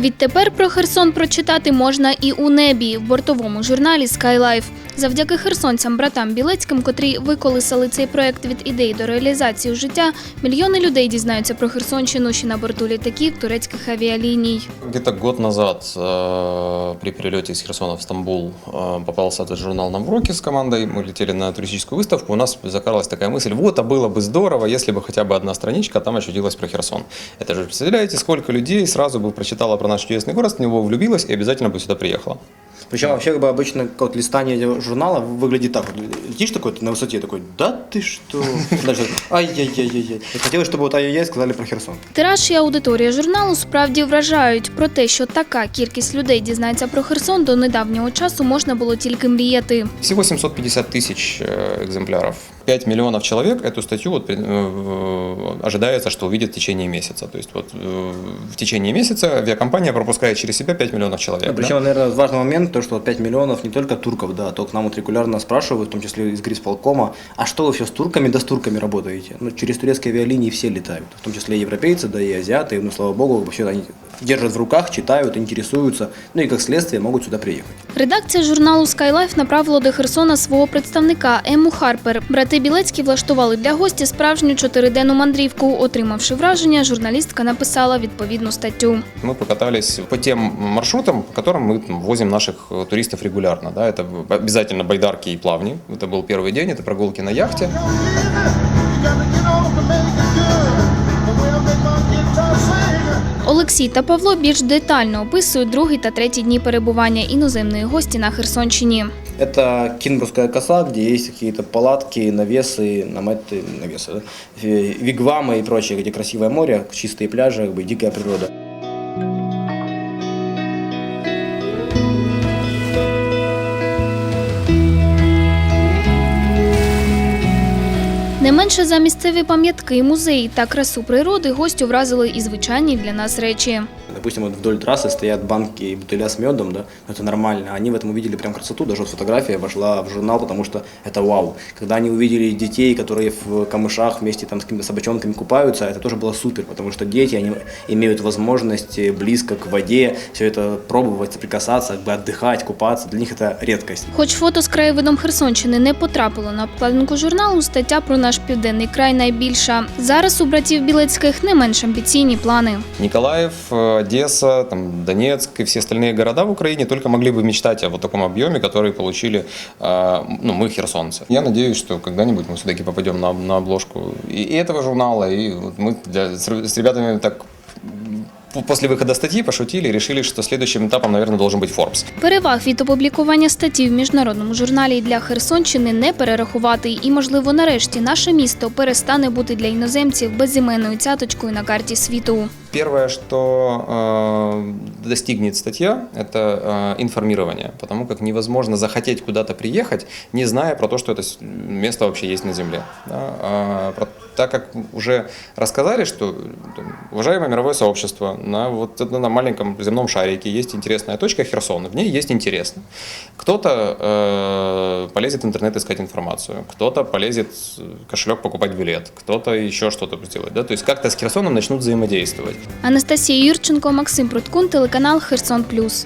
Відтепер про Херсон прочитати можна і у небі в бортовому журналі SkyLife. Завдяки херсонцям братам Білецьким, котрі виколисали цей проект від ідеї до реалізації у життя, мільйони людей дізнаються про Херсонщину ще на борту літаків турецьких авіаліній. Где-то год назад э, при перелете из Херсона в Стамбул э, попался этот журнал нам в руки с командой. Мы летели на туристическую выставку. У нас закралась такая мысль, вот, а было бы здорово, если бы хотя бы одна страничка там очутилась про Херсон. Это же, представляете, сколько людей сразу бы прочитала про наш чудесный город, в него влюбилась и обязательно бы сюда приехала. Причем вообще как бы обычно как вот листание журнала выглядит так. Вот, летишь такой ты на высоте такой, да ты что? Дальше ай-яй-яй-яй. Вот Хотелось, чтобы вот ай-яй-яй сказали про Херсон. Тираж і аудиторія журналу справді вражають. Про те, що така кількість людей дізнається про Херсон, до недавнього часу можна було тільки мріяти. Всего 750 тысяч э, экземпляров. 5 миллионов человек эту статью вот, э, э, ожидается, что увидят в течение месяца. То есть вот э, в течение месяца авиакомпания пропускает через себя 5 миллионов человек. да? Причем, наверное, важный момент, то, что вот 5 миллионов не только турков, да, а то к нам вот регулярно спрашивают, в том числе из Грисполкома, а что вы все с турками, да с турками работаете? Ну, через турецкие авиалинии все летают, в том числе и европейцы, да и азиаты, ну, слава богу, вообще они держат в руках, читают, интересуются, ну и как следствие могут сюда приехать. Редакція журналу SkyLife направила до Херсона свого представника Ему Харпер. Брати Білецькі влаштували для гості справжню чотириденну мандрівку. Отримавши враження, журналістка написала відповідну статтю. Мы покатались по тем маршрутам, по которым мы там, возим наших э, туристов регулярно. Да? Это обязательно байдарки и плавни. Это был первый день, это прогулки на яхте. You gotta get on to make it good. The way I make my guitar sing. Олексій та Павло більш детально описують другий та третій дні перебування іноземної гості на Херсонщині. Это Кинбургская коса, где есть какие-то палатки, навесы, наметы, навесы, да? э, вигвамы и прочее, где красивое море, чистые пляжи, как бы дикая природа. Не менше за місцеві пам'ятки, музеї та красу природи гостю вразили і звичайні для нас речі Допустим, вот вдоль трассы стоят банки и бутыля с медом, да, но это нормально. Они в этом увидели прям красоту, даже вот фотография вошла в журнал, потому что это вау. Когда они увидели детей, которые в камышах вместе там с какими-то собачонками купаются, это тоже было супер, потому что дети, они имеют возможность близко к воде все это пробовать, соприкасаться, как бы отдыхать, купаться. Для них это редкость. Хоч фото з краєвидом Херсонщини не потрапило на обкладинку журналу, стаття про наш південний край найбільша. Зараз у братів Білецьких не менш амбіційні плани. Николаев, э, Одесса, там, Донецк и все остальные города в Украине только могли бы мечтать о вот таком объеме, который получили э, ну, мы, херсонцы. Я надеюсь, что когда-нибудь мы все-таки попадем на, на обложку и, этого журнала, и вот мы для, с, ребятами так после выхода статьи пошутили и решили, что следующим этапом, наверное, должен быть Forbes. Переваг від опублікування статті в міжнародному журналі для Херсонщини не перерахувати, і, можливо, нарешті наше місто перестане бути для іноземців безіменною цяточкою на карті світу. Первое, что э, достигнет статья, это э, информирование, потому как невозможно захотеть куда-то приехать, не зная про то, что это с- место вообще есть на Земле. Да? А, про- так как уже рассказали, что уважаемое мировое сообщество, на, вот на маленьком земном шарике есть интересная точка Херсон, в ней есть интересно. Кто-то э, полезет в интернет искать информацию, кто-то полезет в кошелек покупать билет, кто-то еще что-то сделать. Да? То есть как-то с Херсоном начнут взаимодействовать. Анастасія Юрченко, Максим Пруткун, телеканал Херсон Плюс.